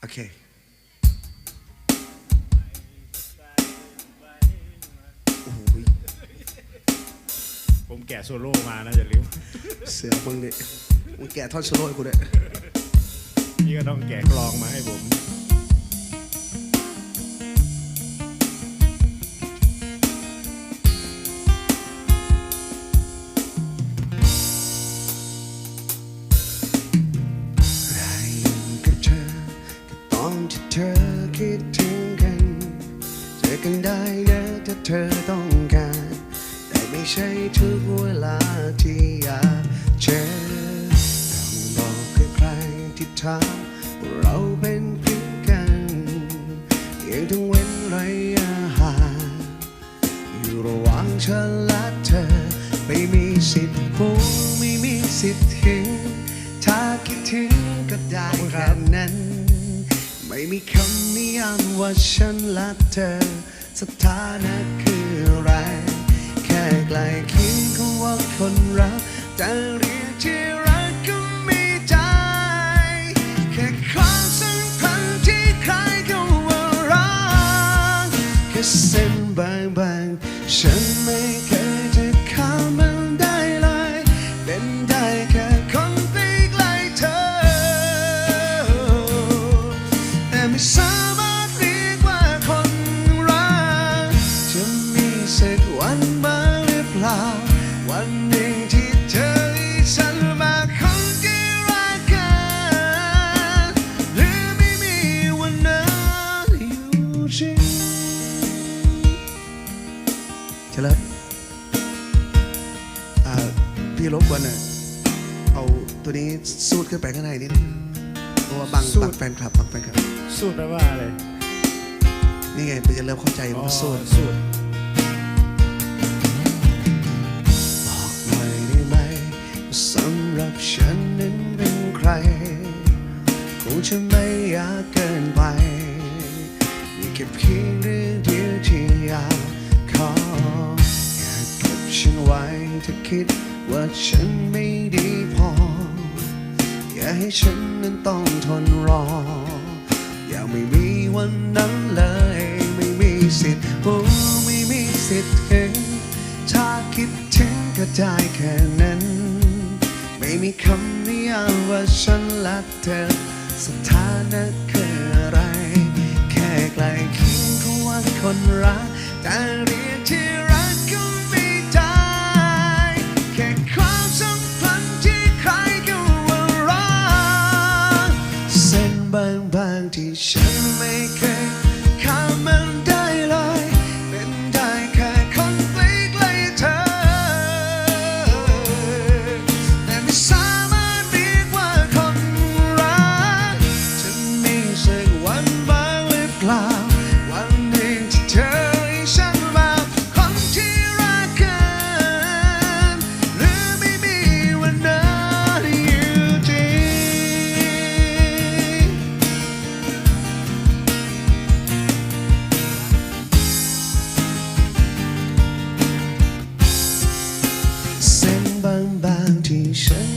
โอเคโอ้โหผมแกะโซโล่มานะอย่าลืมเสือมึงเนี่ยมึงแกะท่อนโซโล่ให้กูด้วยพี่ก็ต้องแกะกลองมาให้ผม คิดถึงกัน เจอกันได้นะถ้าเธอต้องการ แต่ไม่ใช่ทุกเวลาที่อยากเจอต้องบอกใครๆที่ถามว่าเราเป็นเพื่อนกันยังต้องเว้นระยะห่างอยู่ระหว่างฉันและเธอ ไม่มีสิทธิ์พูดไม่มีสิทธิ์เห็นถ้าคิดถึงก็ได้แค่นั้น ไม่มีคำนิยามว่าฉันและเธอ สถานะคืออะไร แค่ใกล้เคียงคำว่าคนรักแต่เรียกที่รักก็ไม่ได้แค่ความสัมพันธ์ที่ใครก็ว่ารักแค่เส้นบางๆฉันไม่เคยจะข้ามมันได้เลยเป็นได้แค่คน สักวันบ้างหรือเปล่า วันหนึ่งที่เธอให้ฉันมาคนที่รักกันหรือไม่มีวันนั้นอยู่จริงเฉลิมอ่าพี่รบกวนหน่อยเอาตัวนี้สูดขึ้นไปข้างในนิดนึงเพราะว่าบังบังแฟนคลับบังแฟนคลับ สูตรแปลว่าอะไร นี่ไงเป็นจะเริ่มเข้าใจอ๋อว่าสูด สูตร สำหรับฉันนั้นเป็นใครคงจะไม่ยากเกินไปมีแค่เพียงเรื่องเดียวที่อยากขออยากเก็บฉันไว้ถ้าคิดว่าฉันไม่ดีพอ อย่าให้ฉันนั้นต้องทนรอ อย่าไม่มีวันนั้นเลย ไม่มีสิทธิ์รู้ไม่มีสิทธิ์เห็นถ้าคิดถึงก็ได้แค่นั้น ม่มีคำนิยามว่าฉันและเธอสถานะคืออะไร แค่ใกล้เคียงของว่าคนรัก แต่เรียกที่รักก็ไม่ได้ แค่ความสัมพันธ์ที่ใครก็ว่ารักเส้นบางๆที่ฉันไม่เคยาง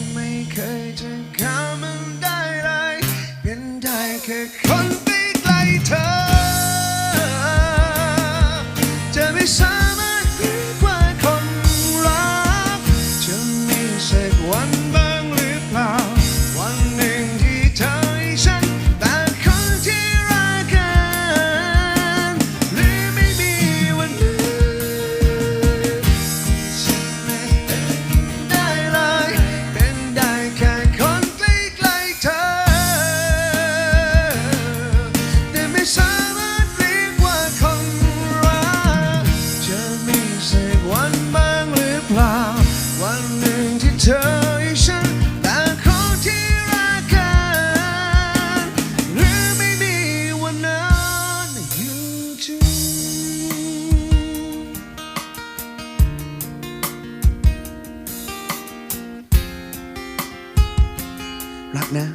รักนะ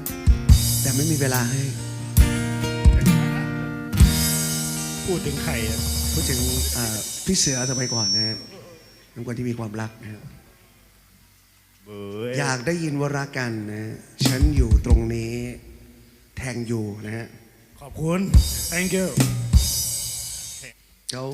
แต่ไม่มีเวลาให้ พูดถึงใครอะพูดถึงเอ่อพี่เสือสมัยก่อนนะฮะเป็นคนที่มีความรักนะฮะเบ้ยอยากได้ยินว่ารักกันนะฉันอยู่ตรงนี้ แทงอยู่นะฮะขอบคุณ thank you เดี๋ยว